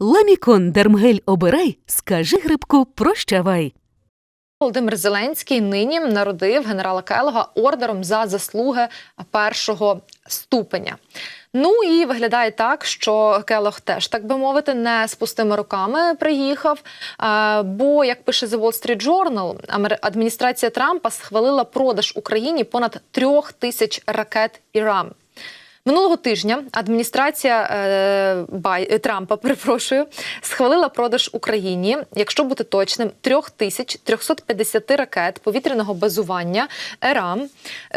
Ламікон Дермгель обирай, скажи грибку прощавай. Володимир Зеленський нині народив генерала Келога ордером за заслуги першого ступеня. Ну і виглядає так, що Келог теж, так би мовити, не з пустими руками приїхав. Е, Бо, як пише The Wall Street Journal, адміністрація Трампа схвалила продаж Україні понад трьох тисяч ракет Іран. Минулого тижня адміністрація е, е, Трампа перепрошую схвалила продаж Україні, якщо бути точним, 3350 ракет повітряного базування ЕРАМ.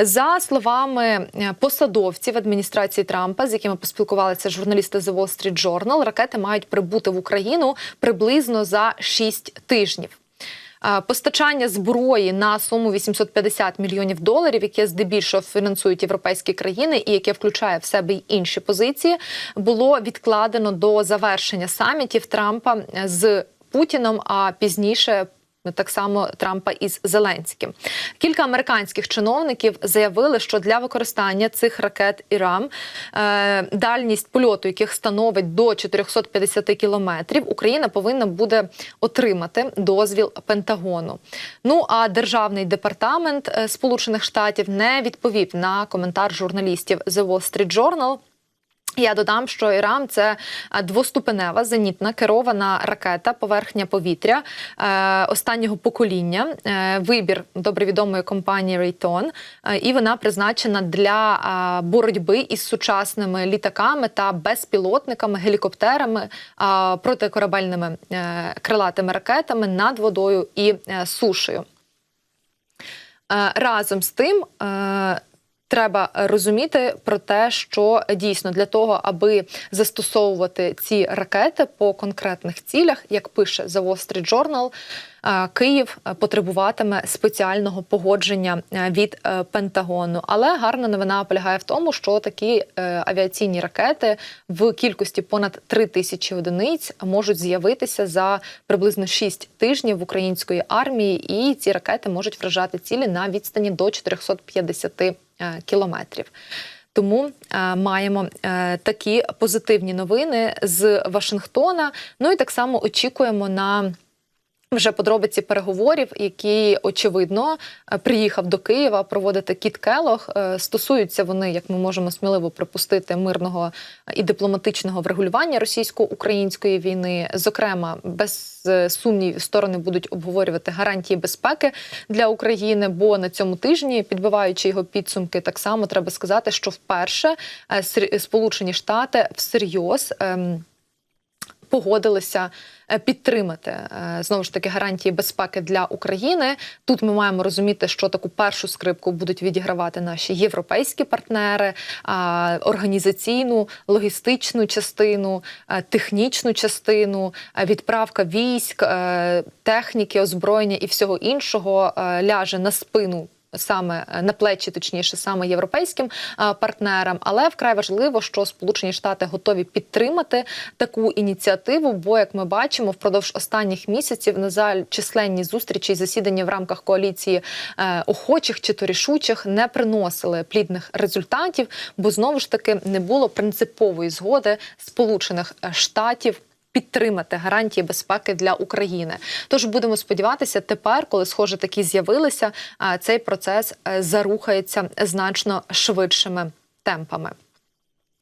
За словами е, посадовців адміністрації Трампа, з якими поспілкувалися журналісти The Wall Street Journal, ракети мають прибути в Україну приблизно за 6 тижнів. Постачання зброї на суму 850 мільйонів доларів, яке здебільшого фінансують європейські країни, і яке включає в себе й інші позиції, було відкладено до завершення самітів Трампа з Путіном, а пізніше. Так само Трампа із Зеленським. Кілька американських чиновників заявили, що для використання цих ракет Ірам е, дальність польоту, яких становить до 450 кілометрів, Україна повинна буде отримати дозвіл Пентагону. Ну а державний департамент е, Сполучених Штатів не відповів на коментар журналістів The Wall Street Journal. Я додам, що Ірам це е, двоступенева зенітна керована ракета поверхня повітря е, останнього покоління. Е, вибір добре відомої компанії. Е, і вона призначена для боротьби із сучасними літаками та безпілотниками, гелікоптерами, протикорабельними крилатими ракетами над водою і сушею. Разом з тим. Е, Треба розуміти про те, що дійсно для того, аби застосовувати ці ракети по конкретних цілях, як пише The Wall Street Journal, е, Київ потребуватиме спеціального погодження е, від е, Пентагону. Але гарна новина полягає в тому, що такі е, авіаційні ракети в кількості понад 3 тисячі одиниць можуть з'явитися за приблизно 6 тижнів в української армії, і ці ракети можуть вражати цілі на відстані до 450 е, кілометрів. Тому е, маємо е, такі позитивні новини з Вашингтона. Ну і так само очікуємо на. Вже подробиці переговорів, які очевидно е, приїхав до Києва проводити Кіт Келох. Е, Стосуються вони, як ми можемо сміливо припустити, мирного і дипломатичного врегулювання російсько-української війни. Зокрема, без е, сумнів сторони будуть обговорювати гарантії безпеки для України. Бо на цьому тижні, підбиваючи його підсумки, так само треба сказати, що вперше е, Сполучені Штати всерйоз. Погодилися е, підтримати е, знову ж таки гарантії безпеки для України. Тут ми маємо розуміти, що таку першу скрипку будуть відігравати наші європейські партнери, організаційну, логістичну частину, е, технічну частину, е, відправка військ, е, техніки, озброєння і всього іншого е, ляже на спину саме е, на плечі, точніше, саме європейським е, партнерам. Але вкрай важливо, що Сполучені Штати готові підтримати таку ініціативу. Бо, як ми бачимо, впродовж останніх місяців на жаль, численні зустрічі і засідання в рамках коаліції е, охочих чи то рішучих не приносили плідних результатів, бо знову ж таки не було принципової згоди Сполучених Штатів підтримати гарантії безпеки для України. Тож будемо сподіватися, тепер, коли схоже такі з'явилися, цей процес е, зарухається значно швидшими темпами.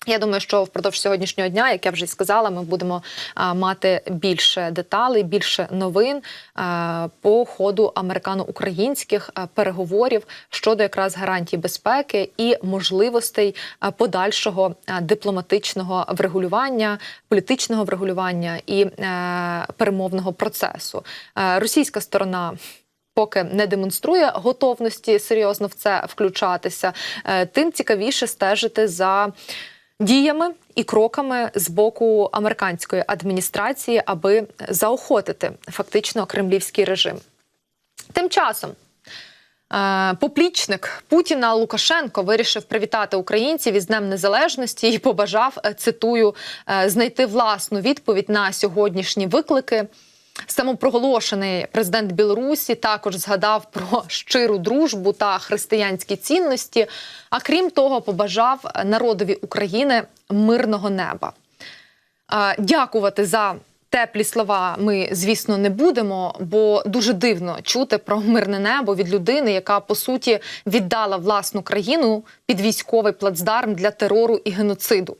Я думаю, що впродовж сьогоднішнього дня, як я вже й сказала, ми будемо а, мати більше деталей, більше новин а, по ходу американо-українських а, переговорів щодо якраз гарантій безпеки і можливостей а, подальшого а, дипломатичного врегулювання, політичного врегулювання і е, перемовного процесу. Е, російська сторона. Поки не демонструє готовності серйозно в це включатися, е, тим цікавіше стежити за діями і кроками з боку американської адміністрації, аби заохотити фактично кремлівський режим. Тим часом. е, Поплічник Путіна Лукашенко вирішив привітати українців із Днем Незалежності і побажав, е, цитую, е, знайти власну відповідь на сьогоднішні виклики. Самопроголошений президент Білорусі також згадав про щиру дружбу та християнські цінності. А крім того, побажав народові України мирного неба. Дякувати за теплі слова ми, звісно, не будемо, бо дуже дивно чути про мирне небо від людини, яка по суті віддала власну країну під військовий плацдарм для терору і геноциду.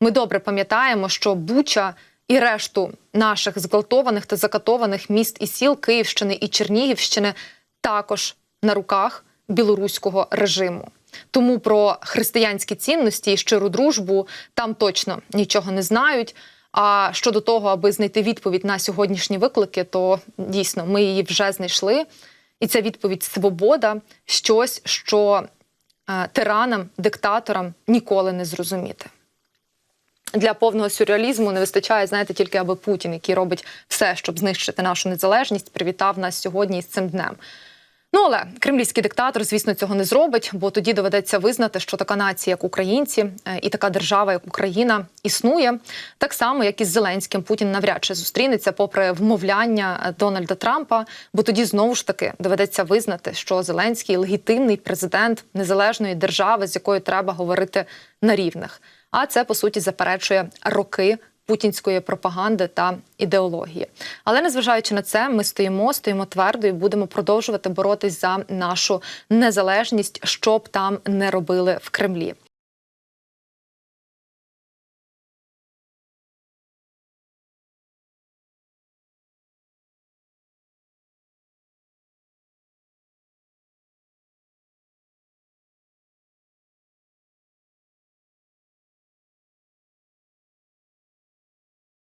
Ми добре пам'ятаємо, що Буча і решту наших зґвалтованих та закатованих міст і сіл Київщини і Чернігівщини також на руках білоруського режиму. Тому про християнські цінності і щиру дружбу там точно нічого не знають. А щодо того, аби знайти відповідь на сьогоднішні виклики, то дійсно ми її вже знайшли. І ця відповідь свобода щось, що е, тиранам, диктаторам ніколи не зрозуміти. Для повного сюрреалізму не вистачає, знаєте, тільки аби Путін, який робить все, щоб знищити нашу незалежність, привітав нас сьогодні із цим днем. Ну але кремлівський диктатор, звісно, цього не зробить, бо тоді доведеться визнати, що така нація, як українці, е, і така держава, як Україна, існує так само, як і з Зеленським. Путін навряд чи зустрінеться, попри вмовляння е, Дональда Трампа. Бо тоді знову ж таки доведеться визнати, що Зеленський легітимний президент незалежної держави, з якою треба говорити на рівних. А це по суті заперечує роки путінської пропаганди та ідеології. Але незважаючи на це, ми стоїмо, стоїмо твердо і будемо продовжувати боротись за нашу незалежність, що б там не робили в Кремлі.